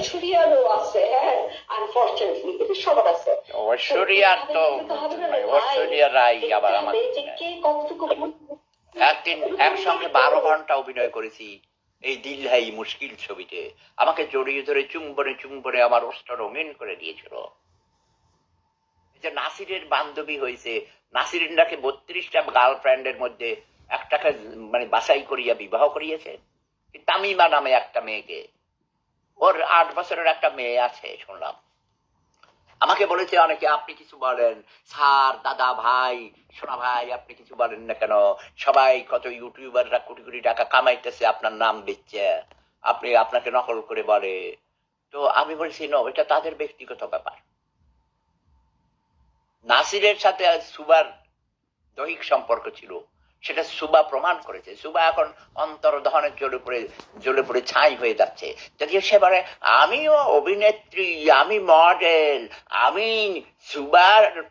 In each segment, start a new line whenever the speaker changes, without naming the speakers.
ঐশ্বরিয়ারও আছে হ্যাঁ? আনফর্চুনেটলি এটা সবার আছে।
ঐশ্বরিয়ার তো রাই আবার আমার
এই যে কে কতটুকু
একদিন একসঙ্গে বারো ঘণ্টা অভিনয় করেছি এই দিল্লাই মুশকিল ছবিতে। আমাকে জড়িয়ে ধরে চুম্বনে চুম্বনে আমার ওষ্ঠ রঙিন করে দিয়েছিল। যে নাসিরের বান্ধবী হয়েছে নাসিরের নাকি বত্রিশটা গার্লফ্রেন্ডের মধ্যে একটাকে মানে বাছাই করিয়া বিবাহ করিয়েছে তামিমা নামে একটা মেয়েকে। ওর আট বছরের একটা মেয়ে আছে, শুনলাম। আমাকে বলেছে অনেকে, আপনি কিছু বলেন। স্যার, দাদা ভাই, সোনা ভাই, আপনি কিছু বলেন না কেন? সবাই কত ইউটিউবাররা কোটি কোটি টাকা কামাইতেছে, আপনার নাম দিচ্ছে। আপনি আপনাকে নকল করে বলে। তো আমি বলছি, ন, এটা তাদের ব্যক্তিগত ব্যাপার। নাসিরের সাথে সুবার দৈহিক সম্পর্ক ছিল। সেটা সুবা প্রমাণ করেছে। সুবা এখন অন্তর্দহনের জ্বলে পড়ে জ্বলে পড়ে ছাই হয়ে যাচ্ছে। যদিও সেবারে আমিও অভিনেত্রী, আমি মডেল আমি সুবার,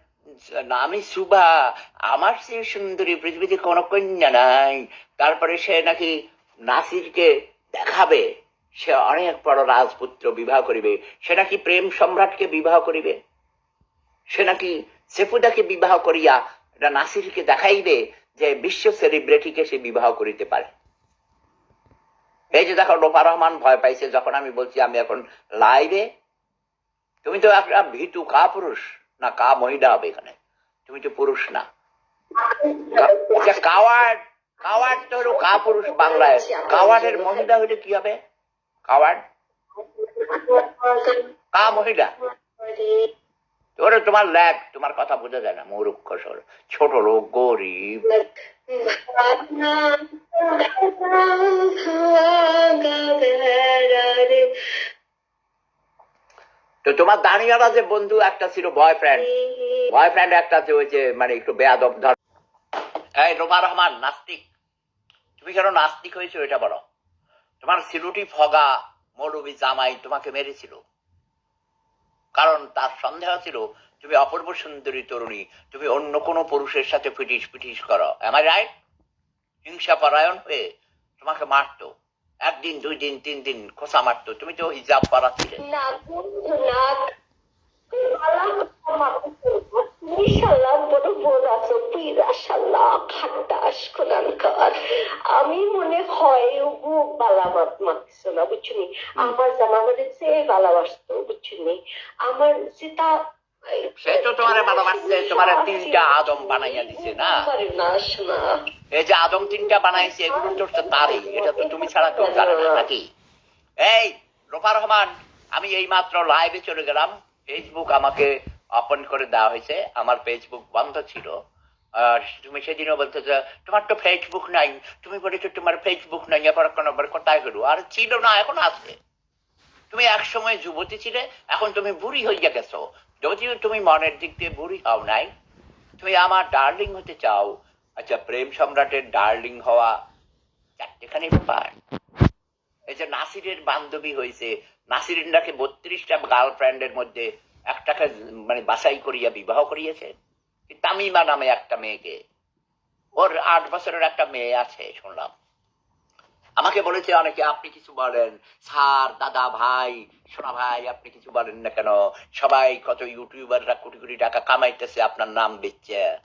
আমি সুবা, আমার সে সুন্দরী পৃথিবীতে কোনো কন্যা নাই। তারপরে সে নাকি নাসিরকে দেখাবে। সে অনেক বড় রাজপুত্র বিবাহ করিবে। সে নাকি প্রেম সম্রাটকে বিবাহ করিবে। সে নাকি সেফুদাকে বিবাহ করিয়া নাসিরকে দেখাইবে। যে বিশ্ব সেলিব্রিটিকে সে বিবাহ করিতে পারে। এই যে দেখো রোপা রহমান ভয় পাইছে, যখন আমি বলছি, আমি এখন লাইভে তুমি তো একটা ভীতু কা পুরুষ, না কা মহিলা হবে এখানে। তুমি তো পুরুষ না। আচ্ছা কাওয়ার্ড কাওয়ার্ড তো হলো কা পুরুষ বাংলায়। কাওয়ার্ডের মহিলা হইলে কি হবে? কাওয়ার্ড? কা মহিলা? ওরে তোমার ল্যাগ, তোমার কথা বোঝা যায় না মূর্খ সর ছোট লোক, গরিব। তো তোমার দাঁড়িয়ালা যে বন্ধু, একটা ছিল বয়ফ্রেন্ড বয়ফ্রেন্ড একটা আছে, ওই যে মানে একটু বেয়াদব ধর এই রোমা রহমান, নাস্তিক। তুমি কেন নাস্তিক হয়েছো, এটা বলো। তোমার সিলুটি ফগা মৌলবী জামাই তোমাকে মেরেছিল। কারণ তার সন্দেহ ছিল, তুমি অপূর্ব সুন্দরী তরুণী, তুমি অন্য কোনো পুরুষের সাথে পিটিস পিটিস করো। আমার রাইট হিংসা পরায়ণ হয়ে তোমাকে মারতো। একদিন দুই দিন তিন দিন খোসা মারতো। তুমি তো হিজাব পরা ছিলে
ইনশাল্লাহ আমি মনে হয় ও না বুঝছনি? আমার জামা ভালোবাসতো বুঝছনি? আমার যেটা
সে তো তোমার ভালোবাসছে তোমার তিনটা আদম বানাইয়া দিছে না? এই যে আদম তিনটা বানাইছে এগুলো তো তারই এটা তো তুমি ছাড়া কেউ জানে না নাকি? এই রহমান আমি এই মাত্র লাইভে চলে গেলাম। ফেসবুক আমাকে ওপেন করে দেওয়া হয়েছে আমার ফেসবুক বন্ধ ছিল। আর তুমি সেদিনও বলতে যে তোমার তো ফেসবুক নাই। তুমি বলেছ তোমার ফেসবুক নাই এবার কোন কোথায় হলো? আর ছিল না, এখন আছে। তুমি এক সময় যুবতী ছিলে, এখন তুমি বুড়ি হইয়া গেছো। যদিও তুমি মনের দিক দিয়ে বুড়ি হও নাই, তুমি আমার ডার্লিং হতে চাও। আচ্ছা প্রেম সম্রাটের ডার্লিং হওয়া চারটেখানি ব্যাপার। এই যে নাসিরের বান্ধবী হয়েছে নাসিরের নাকি বত্রিশটা গার্লফ্রেন্ডের মধ্যে একটাকে মানে বাছাই করিয়া বিবাহ করিয়েছে। তামিমা নামে একটা মেয়েকে। ওর আট বছরের একটা মেয়ে আছে, শুনলাম। আমাকে বলেছে অনেকে, আপনি কিছু বলেন। স্যার, দাদা ভাই, সোনা ভাই, আপনি কিছু বলেন না কেন? সবাই কত ইউটিউবাররা কোটি কোটি টাকা কামাইতেছে, আপনার নাম দিচ্ছে।